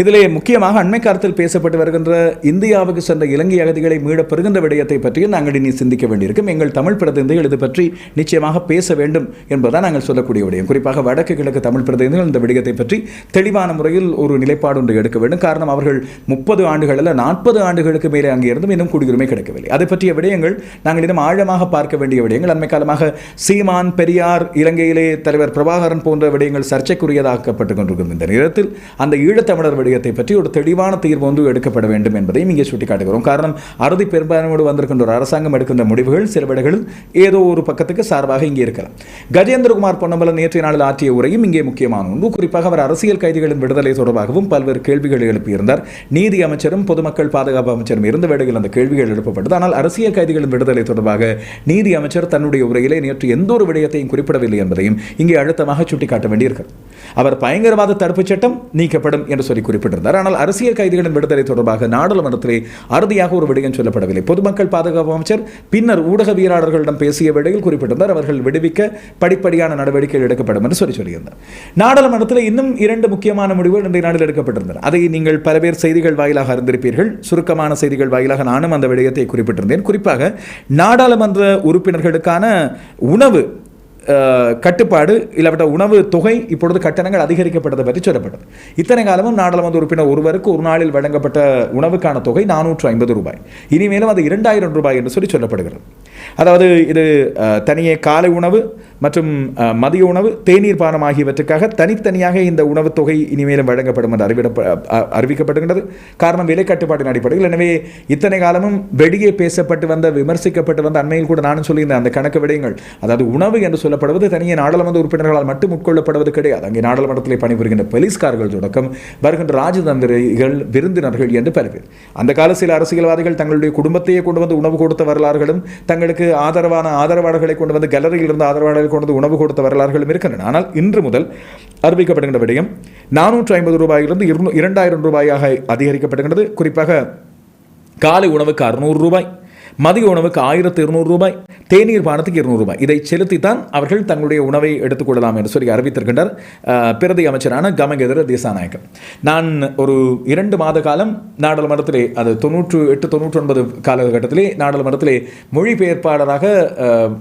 இதிலே முக்கியமாக அண்மை காலத்தில் பேசப்பட்டு வருகின்ற இந்தியாவுக்கு சென்ற இலங்கை அகதிகளை மீட பெறுகின்ற விடயத்தை பற்றியும் நாங்கள் இனி சிந்திக்க வேண்டியிருக்கும். எங்கள் தமிழ் பிரதிநிதிகள் இது பற்றி நிச்சயமாக பேச வேண்டும் என்பதுதான் நாங்கள் சொல்லக்கூடிய விடயம். குறிப்பாக வடக்கு கிழக்கு தமிழ் பிரதிநிதிகள் இந்த விடயத்தை பற்றி தெளிவான முறையில் ஒரு நிலைப்பாடு ஒன்று எடுக்க வேண்டும். காரணம் அவர்கள் முப்பது ஆண்டுகள் அல்ல நாற்பது ஆண்டுகளுக்கு மேலே அங்கே இருந்தும் இன்னும் குடியுரிமை கிடைக்கவில்லை. அதை பற்றிய விடயங்கள் நாங்கள் இன்னும் ஆழமாக பார்க்க வேண்டிய விடயங்கள். அண்மை காலமாக சீமான் பெரியார் இலங்கையிலே தலைவர் பிரபாகரன் போன்ற விடயங்கள் சர்ச்சைக்குரியதாக்கப்பட்டுக் கொண்டிருக்கும். இந்த நேரத்தில் அந்த ஈழத்தமிழர் விடயத்தை பற்றி ஒரு தெளிவான தீர்வு வந்து எடுக்கப்பட வேண்டும் என்பதையும் இங்கே சுட்டிக்காட்டுகிறோம். காரணம் அறுதி பெரும்பான்மையோடு வந்திருக்கின்ற ஒரு அரசாங்கம் எடுக்கின்ற முடிவுகள் சில விடைகளில் ஏதோ ஒரு பக்கத்துக்கு சார்பாக இங்கே இருக்கலாம். கஜேந்திரகுமார் பொன்னம்பலம் நேற்றைய நாளில் ஆற்றிய உரையும் இங்கே முக்கியமான ஒன்று. குறிப்பாக அவர் அரசியல் கைதிகளின் விடுதலை தொடர்பாகவும் பல்வேறு கேள்விகளை எழுப்பியிருந்தார். நீதி அமைச்சரும் பொதுமக்கள் பாதுகாப்பு அமைச்சரும் இருந்த வேளையில் அந்த கேள்விகள் எழுப்பப்பட்டது. ஆனால் அரசியல் கைதிகளின் விடுதலை தொடர்பாக நீதி அமைச்சர் தன்னுடைய உரையிலே நேற்று எந்த ஒரு விடயத்தையும் குறிப்பிடவில்லை என்பதையும் இங்கே அழுத்தமாக சுட்டிக்காட்ட வேண்டியிருக்கிறது. அவர் பயங்கரவாத தடுப்புச் சட்டம் நீக்கப்படும் என்று சொல்லி குறிப்பிட்டிருந்தார். ஆனால் அரசியல் கைதிகளின் விடுதலை தொடர்பாக நாடாளுமன்றத்திலே அறுதியாக ஒரு விடயம் சொல்லப்படவில்லை. பொதுமக்கள் பாதுகாப்பு அமைச்சர் பின்னர் ஊடகவியலாளர்களிடம் பேசிய வேளையில் குறிப்பிட்டிருந்தார். அவர்கள் விடுவிக்க படிப்படியான நடவடிக்கைகள் எடுக்கப்படும் என்று சொல்லி சொல்லியிருந்தார். நாடாளுமன்றத்தில் இன்னும் இரண்டு முக்கியமான முடிவுகள் இன்றைய நாளில் எடுக்கப்பட்டிருந்தன. அதை நீங்கள் பல பேர் செய்திகள் வாயிலாக அறிந்திருப்பீர்கள். சுருக்கமான செய்திகள் வாயிலாக நானும் அந்த விடயத்தை குறிப்பிட்டிருந்தேன். குறிப்பாக நாடாளுமன்ற உறுப்பினர்களுக்கான உணவு கட்டுப்பாடு இல்லாவிட்ட உணவு தொகை இப்பொழுது கட்டணங்கள் அதிகரிக்கப்பட்டதை பற்றி சொல்லப்பட்டது. இத்தனை காலமும் நாடாளுமன்ற உறுப்பினர் ஒருவருக்கு ஒரு நாளில் வழங்கப்பட்ட உணவுக்கான தொகை நானூற்று ஐம்பது ரூபாய். இனிமேலும் அது இரண்டாயிரம் ரூபாய் என்று சொல்லி சொல்லப்படுகிறது. அதாவது இது தனியே காலை உணவு மற்றும் மதிய உணவு தேநீர் பானம் ஆகியவற்றுக்காக தனித்தனியாக இந்த உணவுத் தொகை இனிமேலும் வழங்கப்படும் என்று அறிவிட அறிவிக்கப்படுகின்றது காரணம் விலை கட்டுப்பாட்டின் அடிப்படையில். எனவே இத்தனை காலமும் வெளியே பேசப்பட்டு வந்த விமர்சிக்கப்பட்டு வந்த அண்மையில் கூட நானும் சொல்லியிருந்தேன் அந்த கணக்கு விடயங்கள். அதாவது உணவு என்று சொல்லப்படுவது தனியே நாடாளுமன்ற உறுப்பினர்களால் மட்டும் உட்கொள்ளப்படுவது கிடையாது. அங்கே நாடாளுமன்றத்தில் பணிபுரிகின்ற போலீஸ்கார்கள் தொடக்கம் வருகின்ற ராஜதந்திரிகள் விருந்தினர்கள் என்று பல பேர். அந்த கால சில அரசியல்வாதிகள் தங்களுடைய குடும்பத்தையே கொண்டு வந்து உணவு கொடுத்த வரலாறுகளும் தங்களுக்கு ஆதரவான ஆதரவாளர்களை கொண்டு வந்து கேலரியில் இருந்த ஆதரவாளர்களை கொண்டு வந்து உணவு கொடுத்த வரலாறுகளும் இருக்கின்றன. ஆனால் இன்று முதல் அறிவிக்கப்படுகின்ற விடயம் நானூற்று ஐம்பது ரூபாயிலிருந்து இரண்டாயிரம் ரூபாயாக அதிகரிக்கப்படுகின்றது குறிப்பாக காலை உணவுக்கு அறுநூறு ரூபாய். மதிய உணவுக்கு ஆயிரத்து இருநூறு ரூபாய் தேநீர் பானத்துக்கு இருநூறு ரூபாய். இதை செலுத்தித்தான் அவர்கள் தங்களுடைய உணவை எடுத்துக்கொள்ளலாம் என்று சொல்லி அறிவித்திருக்கின்றார் பிரதி அமைச்சரான கமகேதர தேசாநாயக்கம். நான் ஒரு இரண்டு மாத காலம் நாடாளுமன்றத்திலே அது தொண்ணூற்று எட்டு தொண்ணூற்றி ஒன்பது காலகட்டத்திலே நாடாளுமன்றத்திலே மொழிபெயர்ப்பாளராக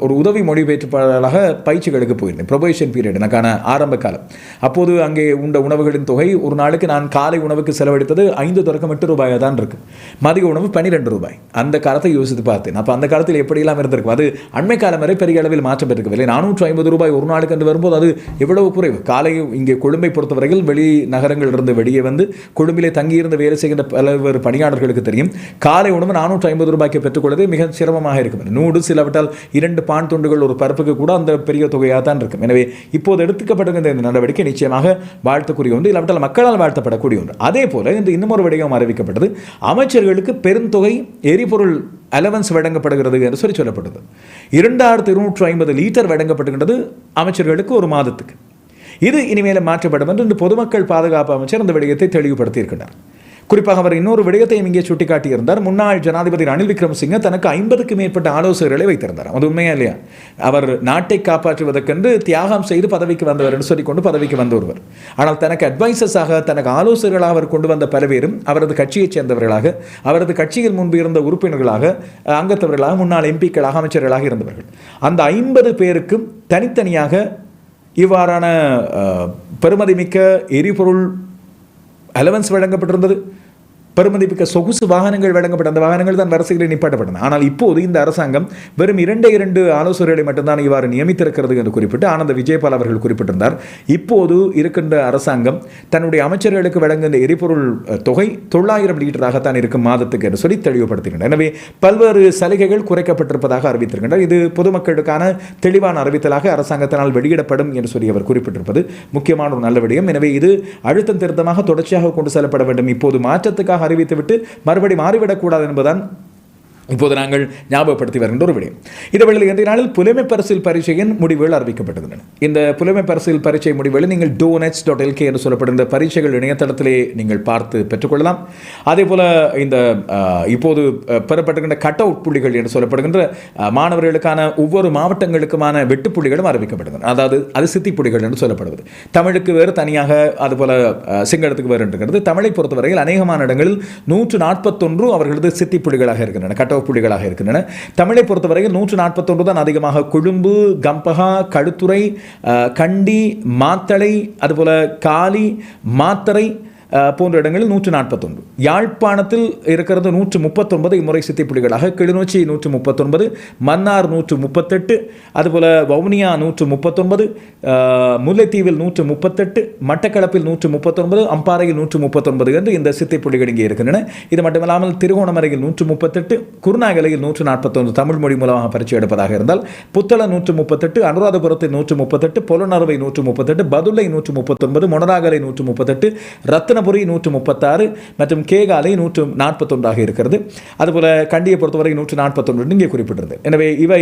ஒரு உதவி மொழிபெயர்ப்பாளராக பயிற்சிகளுக்கு போயிருந்தேன் ப்ரொபேஷன் பீரியட் எனக்கான ஆரம்ப காலம். அப்போது அங்கே உண்ட உணவுகளின் தொகை ஒரு நாளுக்கு நான் காலை உணவுக்கு செலவழித்தது ஐந்து தொடக்கம் எட்டு ரூபாயாக தான் இருக்கு. மதிய உணவு பன்னிரெண்டு ரூபாய். அந்த காலத்தை யோசித்து பார்த்தேன். அப்போ அந்த காலத்தில் எப்படியெல்லாம் இருந்திருக்கும்? அது அண்மை காலம் வரை பெரிய அளவில் மாற்றம் பெற்றுக்கவில்லை நானூற்று ஐம்பது ரூபாய் ஒரு நாளுக்கு என்று வரும்போது அது எவ்வளவு குறைவு? காலை இங்கே கொழும்பை பொறுத்தவரையில் வெளி நகரங்களிலிருந்து வெளியே வந்து கொழும்பிலே தங்கியிருந்து வேலை செய்கின்ற பல்வேறு பணியாளர்களுக்கு தெரியும். காலை உணவு நானூற்று ஐம்பது ரூபாய்க்கு பெற்றுக்கொள்வது மிக சிரமமாக இருக்கும். நூடு சிலவிட்டால் இரண்டு பான் துண்டுகள் ஒரு பரப்புக்கு கூட அந்த பெரிய தொகையாக தான் இருக்கும். எனவே இப்போது எடுத்துக்கப்படுகின்ற இந்த நடவடிக்கை நிச்சயமாக வாழ்த்துக்குரிய ஒன்று இல்லாவிட்டால் மக்களால் வாழ்த்தப்படக்கூடிய ஒன்று. அதே போல இந்த இன்னும் ஒரு விடயம் அறிவிக்கப்பட்டது. அமைச்சர்களுக்கு பெருந்தொகை எரிபொருள் அலவன்ஸ் வழங்கப்படுகிறது என்று சொல்லி சொல்லப்பட்டது. இரண்டாயிரத்து இருநூற்று ஐம்பது லிட்டர் வழங்கப்படுகின்றது அமைச்சர்களுக்கு ஒரு மாதத்துக்கு. இது இனிமேல் மாற்றப்படும் என்று பொதுமக்கள் பாதுகாப்பு அமைச்சர் அந்த விடயத்தை தெளிவுபடுத்தியிருக்கிறார் குறிப்பாக அவர் இன்னொரு விடயத்தையும் இங்கே சுட்டிக்காட்டியிருந்தார். முன்னாள் ஜனாதிபதி ரணில் விக்ரமசிங்க தனக்கு ஐம்பதுக்கு மேற்பட்ட ஆலோசகர்களை வைத்திருந்தார். அது உண்மையா இல்லையா? அவர் நாட்டை காப்பாற்றுவதற்கென்று தியாகம் செய்து பதவிக்கு வந்தவர் என்று சொல்லிக்கொண்டு பதவிக்கு வந்த ஒருவர். ஆனால் தனக்கு அட்வைசஸாக தனக்கு ஆலோசகர்களாக அவர் கொண்டு வந்த பல பேரும் அவரது கட்சியைச் சேர்ந்தவர்களாக அவரது கட்சியில் முன்பு இருந்த உறுப்பினர்களாக அங்கத்தவர்களாக முன்னாள் எம்பிக்களாக அமைச்சர்களாக இருந்தவர்கள். அந்த ஐம்பது பேருக்கும் தனித்தனியாக இவ்வாறான பெருமதிமிக்க எரிபொருள் அலவன்ஸ் வழங்கப்பட்டிருந்தது. பெருமதிப்பிக்க சொகுசு வாகனங்கள் வழங்கப்பட்ட அந்த வாகனங்கள் தான் வரிசைகளில் நிப்பாட்டப்பட்டன. ஆனால் இப்போது இந்த அரசாங்கம் வெறும் இரண்டே இரண்டு ஆலோசகர்களை மட்டும்தான் இவ்வாறு நியமித்திருக்கிறது என்று குறிப்பிட்டு ஆனந்த விஜயபால் அவர்கள் குறிப்பிட்டிருந்தார். இப்போது இருக்கின்ற அரசாங்கம் தன்னுடைய அமைச்சர்களுக்கு வழங்குகின்ற எரிபொருள் தொகை தொள்ளாயிரம் லீட்டராகத்தான் இருக்கும் மாதத்துக்கு என்று சொல்லி தெளிவுபடுத்துகின்றனர். எனவே பல்வேறு சலுகைகள் குறைக்கப்பட்டிருப்பதாக அறிவித்திருக்கின்றனர். இது பொதுமக்களுக்கான தெளிவான அறிவித்தலாக அரசாங்கத்தினால் வெளியிடப்படும் என்று சொல்லி அவர் குறிப்பிட்டிருப்பது முக்கியமான ஒரு நல்ல விடயம். எனவே இது அழுத்தம் திருத்தமாக தொடர்ச்சியாக கொண்டு செல்லப்பட வேண்டும். இப்போது மாற்றத்துக்காக அறிவித்துவிட்டு மறுபடி மாறிவிடக்கூடாது என்பதுதான் இப்போது நாங்கள் ஞாபகப்படுத்தி வருகின்ற ஒரு விடயம். இதேவேளை இன்றைய நாளில் புலைமை பரிசில் பரீட்சையின் முடிவுகள் அறிவிக்கப்பட்டிருந்தன. இந்த புலைமை பரிசில் பரீட்சை முடிவுகளை நீங்கள் டோனெட்ஸ் டாட் எல்கே என்று சொல்லப்படுகின்ற பரீட்சைகள் இணையதளத்திலே நீங்கள் பார்த்து பெற்றுக்கொள்ளலாம். அதே போல இந்த இப்போது பெறப்பட்டுகின்ற கட் அவுட் புள்ளிகள் என்று சொல்லப்படுகின்ற மாணவர்களுக்கான ஒவ்வொரு மாவட்டங்களுக்குமான வெட்டு புள்ளிகளும் அறிவிக்கப்படுகின்றன அதாவது அது சித்தி புள்ளிகள் என்று சொல்லப்படுவது. தமிழுக்கு வேறு தனியாக அதுபோல் சிங்களத்துக்கு வேறு இருக்கிறது தமிழை பொறுத்தவரையில் அநேகமான இடங்களில் நூற்று நாற்பத்தொன்று அவர்களது சித்தி புள்ளிகளாக இருக்கின்றன. கட் புள்ளிகளாக இருக்கின்றன. தமிழை பொறுத்தவரையில் நூற்று நாற்பத்தொன்று தான் அதிகமாக கொழும்பு கம்பகா கடுத்துறை கண்டி மாத்தளை அதுபோல காலி மாத்தரை போன்ற இடங்களில் நூற்று நாற்பத்தொன்று யாழ்ப்பாணத்தில் இருக்கிறது நூற்று முப்பத்தொன்பது இம்முறை சித்தி புள்ளிகளாக கிளிநொச்சி நூற்று முப்பத்தொன்பது மன்னார் நூற்று முப்பத்தெட்டு அதுபோல வவுனியா நூற்று முப்பத்தொன்பது முல்லைத்தீவில் நூற்று முப்பத்தெட்டு மட்டக்களப்பில் நூற்று முப்பத்தொன்பது அம்பாறையில் நூற்று முப்பத்தொன்பது என்று இந்த சித்தி இங்கே இருக்கின்றன. இது மட்டுமில்லாமல் திருகோணமலையில் நூற்று முப்பத்தெட்டு குருநாகலையில் நூற்று நாற்பத்தொன்று தமிழ் மொழி மூலமாக பரிச்சை எடுப்பதாக இருந்தால் புத்தள நூற்று முப்பத்தெட்டு அனுராதபுரத்தில் நூற்று முப்பத்தெட்டு பொலனறுவை நூற்று முப்பத்தெட்டு பதுளை நூற்று முப்பத்தொன்பது மொனராகலை நூற்று முப்பத்தெட்டு ரத்தினபுரி நூற்று முப்பத்தாறு மற்றும் கேகாலை நூற்று நாற்பத்தொன்றாக இருக்கிறது. அதுபோல் கண்டியை பொறுத்தவரை நூற்று நாற்பத்தொன்று இங்கே குறிப்பிட்டிருந்தது எனவே இவை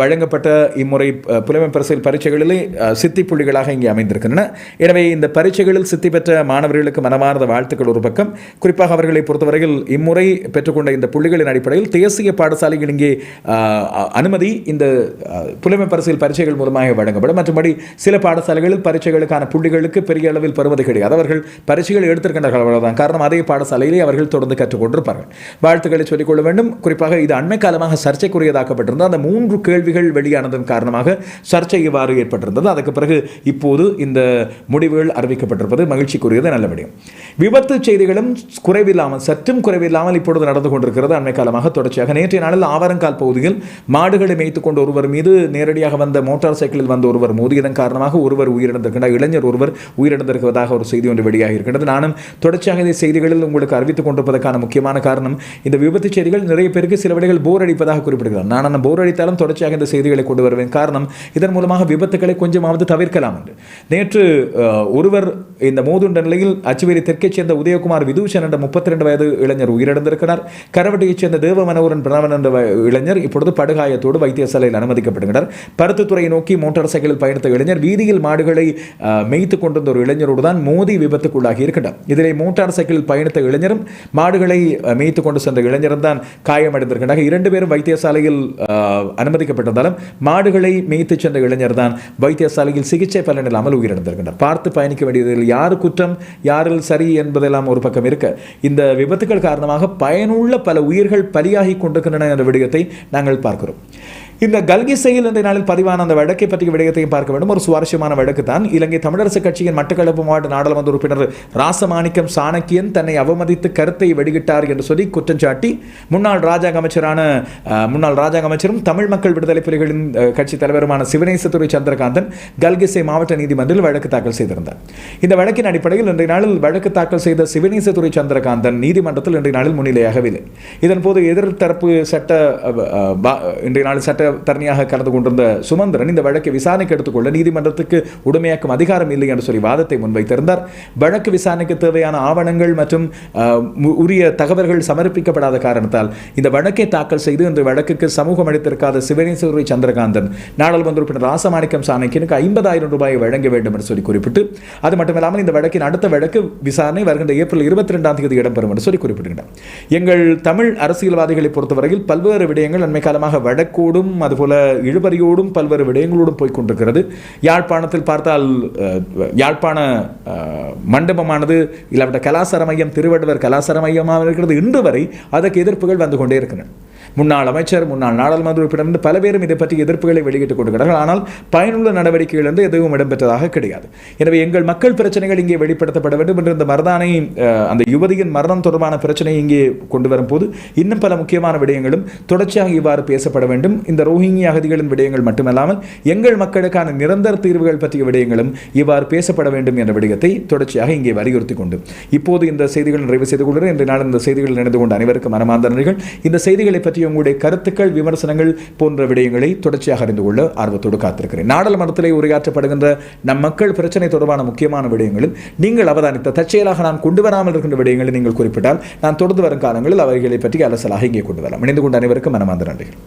வழங்கப்பட்ட இம்முறை புலமை பரிசில் பரீட்சைகளிலே சித்தி புள்ளிகளாக இங்கே அமைந்திருக்கின்றன. எனவே இந்த பரீட்சைகளில் சித்தி பெற்ற மாணவர்களுக்கு மனமார்ந்த வாழ்த்துக்கள் ஒரு பக்கம். குறிப்பாக அவர்களை பொறுத்தவரையில் இம்முறை பெற்றுக்கொண்ட இந்த புள்ளிகளின் அடிப்படையில் தேசிய பாடசாலைகள் இங்கே அனுமதி இந்த புலமை பரிசில் பரீட்சைகள் மூலமாக வழங்கப்படும். மற்றபடி சில பாடசாலைகளில் பரீட்சைகளுக்கான புள்ளிகளுக்கு பெரிய அளவில் பெறுவது கிடையாது. அவர்கள் பரீட்சை முயற்சிகள் எடுத்திருக்கின்றார்கள் அவ்வளவுதான். காரணம் அதே பாடசாலையிலே அவர்கள் தொடர்ந்து கற்றுக்கொண்டிருப்பார்கள். வாழ்த்துக்களை சொல்லிக்கொள்ள வேண்டும். குறிப்பாக இது அண்மை காலமாக சர்ச்சைக்குரியதாக்கப்பட்டிருந்தது. அந்த மூன்று கேள்விகள் வெளியானதன் காரணமாக சர்ச்சை இவ்வாறு ஏற்பட்டிருந்தது. அதற்கு பிறகு இப்போது இந்த முடிவுகள் அறிவிக்கப்பட்டிருப்பது மகிழ்ச்சிக்குரியது. நல்ல விடயம். விபத்து செய்திகளும் குறைவில்லாமல் சற்றும் குறைவில்லாமல் இப்பொழுது நடந்து கொண்டிருக்கிறது. அண்மை காலமாக தொடர்ச்சியாக நேற்றைய நாளில் ஆவாரங்கால் பகுதியில் மாடுகளை மேய்த்துக் கொண்ட ஒருவர் மீது நேரடியாக வந்த மோட்டார் சைக்கிளில் வந்த ஒருவர் மோதியதன் காரணமாக ஒருவர் உயிரிழந்திருக்கின்றார். இளைஞர் ஒருவர் உயிரிழந்திருக்கிறதாக ஒரு செய்தி ஒன்று வெளியாக இருக்கின்றது நானும் தொடர்ச்சியாக இந்த செய்திகளில் உங்களுக்கு அறிவித்துக் கொண்டிருப்பதற்கான முக்கியமான காரணம் இந்த விபத்து செய்திகள் நிறைய பேருக்கு சில வழிகள் போர் அடிப்பதாக குறிப்பிடுகிறார். நான் அந்த போர் அடித்தாலும் தொடர்ச்சியாக இந்த செய்திகளை கொண்டு வருவேன். காரணம் இதன் மூலமாக விபத்துக்களை கொஞ்சமாவது தவிர்க்கலாம் என்று. நேற்று ஒருவர் இந்த மோதுண்ட நிலையில் அச்சுவேரி தெற்கைச் சேர்ந்த உதயகுமார் விதூஷன் என்ற முப்பத்தி ரெண்டு வயது இளைஞர் உயிரிழந்திருக்கிறார். கரவட்டியைச் சேர்ந்த தேவமனோரன் பிரணவன் என்ற இளைஞர் இப்பொழுது படுகாயத்தோடு வைத்தியசாலையில் அனுமதிக்கப்படுகிறார். பருத்துத்துறையை நோக்கி மோட்டார் சைக்கிளில் பயணித்த இளைஞர் வீதியில் மாடுகளை மேய்த்துக் கொண்டிருந்த ஒரு இளைஞரோடு தான் மோதி விபத்துக்குள்ளாகி இருக்கட்டும். இதிலே மோட்டார் சைக்கிளில் பயணித்த இளைஞரும் மாடுகளை மேய்த்து கொண்டு சென்ற இளைஞரும் தான் காயமடைந்திருக்கின்றார் இரண்டு பேரும் வைத்தியசாலையில் அனுமதிக்கப்பட்டிருந்தாலும் மாடுகளை மேய்த்து சென்ற இளைஞர் தான் வைத்தியசாலையில் சிகிச்சை பலனில்லாமல் உயிரிழந்திருக்கின்றனர் பார்த்து பயணிக்க வேண்டியதில் யாரு குற்றம் யாரில் சரி என்பதெல்லாம் ஒரு பக்கம் இருக்க இந்த விபத்துக்கள் காரணமாக பயனுள்ள பல உயிர்கள் பலியாகி கொண்டிருக்கின்றன என்ற விடயத்தை நாங்கள் பார்க்கிறோம். இந்த கல்கிசையில் இன்றைய நாளில் பதிவான அந்த வழக்கை பற்றிய விடயத்தையும் பார்க்க வேண்டும். ஒரு சுவாரஸ்யமான வழக்கு தான். இலங்கை தமிழரசு கட்சியின் மட்டக்களப்பு மாவட்ட நாடாளுமன்ற உறுப்பினர் ராசமாணிக்கம் சாணக்கியன் தன்னை அவமதித்து கருத்தை வெளியிட்டார் என்று சொல்லி குற்றம் சாட்டி முன்னாள் ராஜாங்க அமைச்சரான முன்னாள் ராஜாங்க அமைச்சரும் தமிழ் மக்கள் விடுதலை புலிகளின் கட்சி தலைவருமான சிவனேசத்துறை சந்திரகாந்தன் கல்கிசை மாவட்ட நீதிமன்றில் வழக்கு தாக்கல் செய்திருந்தார். இந்த வழக்கின் அடிப்படையில் இன்றைய நாளில் வழக்கு தாக்கல் செய்த சிவனேசத்துறை சந்திரகாந்தன் நீதிமன்றத்தில் இன்றைய நாளில் முன்னிலையாகவில்லை. இதன் போது எதிர்த்தரப்பு சட்ட இன்றைய நாள் சட்ட தரணியாக கலந்து கொண்டிருந்த சுமந்திரன் இந்த வழக்கை விசாரணைக்கு எடுத்துக்கொள்ள நீதிமன்றத்துக்கு உடமையாக்கும் அதிகாரம் இல்லை என்று சொல்லி வாதத்தை முன்வைத்திருந்தார். வழக்கு விசாரணைக்கு தேவையான ஆவணங்கள் மற்றும் உரிய தகவல்கள் சமர்ப்பிக்கப்படாத காரணத்தால் இந்த வழக்கை தாக்கல் செய்து இந்த வழக்குக்கு சமூகம் அளித்திருக்காத சிவனேஸ்வரி சந்திரகாந்தன் நாடாளுமன்ற உறுப்பினர் ராசமாணிக்கம் சாணக்கியனுக்கு ஐம்பதாயிரம் ரூபாயை வழங்க வேண்டும் என்று சொல்லி குறிப்பிட்டு அது மட்டுமில்லாமல் இந்த வழக்கின் அடுத்த வழக்கு விசாரணை வருகின்ற ஏப்ரல் இருபத்தி ரெண்டாம் தேதி இடம்பெறும் என்று சொல்லி குறிப்பிடுகின்றனர். எங்கள் தமிழ் அரசியல்வாதிகளை பொறுத்தவரையில் பல்வேறு விடயங்கள் அண்மை காலமாக வழக்கோடும் அதுபோல இழுபறியோடும் பல்வேறு விடயங்களோடும் போய்க் கொண்டிருக்கிறது. யாழ்ப்பாணத்தில் பார்த்தால் யாழ்ப்பாண மண்டபமானது இல்லாவிட்ட கலாசார மையம் திருவள்ளுவர் கலாசார மையமாக இருக்கிறது. இன்று வரை அதற்கு எதிர்ப்புகள் வந்து கொண்டே இருக்கின்றன. முன்னாள் அமைச்சர் முன்னாள் நாடாளுமன்ற உறுப்பினர் பல பேரும் இதை பற்றி எதிர்ப்புகளை வெளியிட்டுக் கொண்டிருக்கிறார்கள். ஆனால் பயனுள்ள நடவடிக்கைகள் வந்து எதுவும் இடம்பெற்றதாக கிடையாது. எனவே எங்கள் மக்கள் பிரச்சனைகள் இங்கே வெளிப்படுத்தப்பட வேண்டும் என்று இந்த மரதானை அந்த யுவதியின் மரணம் தொடர்பான பிரச்சனையை இங்கே கொண்டு வரும்போது இன்னும் பல முக்கியமான விடயங்களும் தொடர்ச்சியாக இவ்வாறு பேசப்பட வேண்டும். இந்த ரோஹிங்கி அகதிகளின் விடயங்கள் மட்டுமல்லாமல் எங்கள் மக்களுக்கான நிரந்தர தீர்வுகள் பற்றிய விடயங்களும் இவ்வாறு பேசப்பட வேண்டும் என்ற விடயத்தை தொடர்ச்சியாக இங்கே வலியுறுத்தி கொண்டு. இப்போது இந்த செய்திகள் நிறைவு செய்து கொள்கிறேன். இன்றைய நாள் இந்த செய்திகள் நினைந்து கொண்ட அனைவருக்கும் மனமார்ந்த நன்றிகள். இந்த செய்திகளை பற்றி உங்களுடைய கருத்துக்கள் விமர்சனங்கள் போன்ற விடயங்களை தொடர்ச்சியாக அறிந்து கொள்ள ஆர்வத்தோடு காத்திருக்கிறேன். நாடாளுமன்றத்திலே உரையாற்றப்படுகின்ற நம் மக்கள் பிரச்சனை தொடர்பான முக்கியமான விடயங்களில் நீங்கள் அவதானித்த தற்செயலாக நான் கொண்டு வராமல் இருக்கின்ற விடயங்களை நீங்கள் குறிப்பிட்டால் நான் தொடர்ந்து வரும் காலங்களில் அவைகளை பற்றி அலசலாக இங்கே கொண்டு வரலாம். இணைந்து கொண்ட அனைவருக்கும் மனமார்ந்த நன்றிகள்.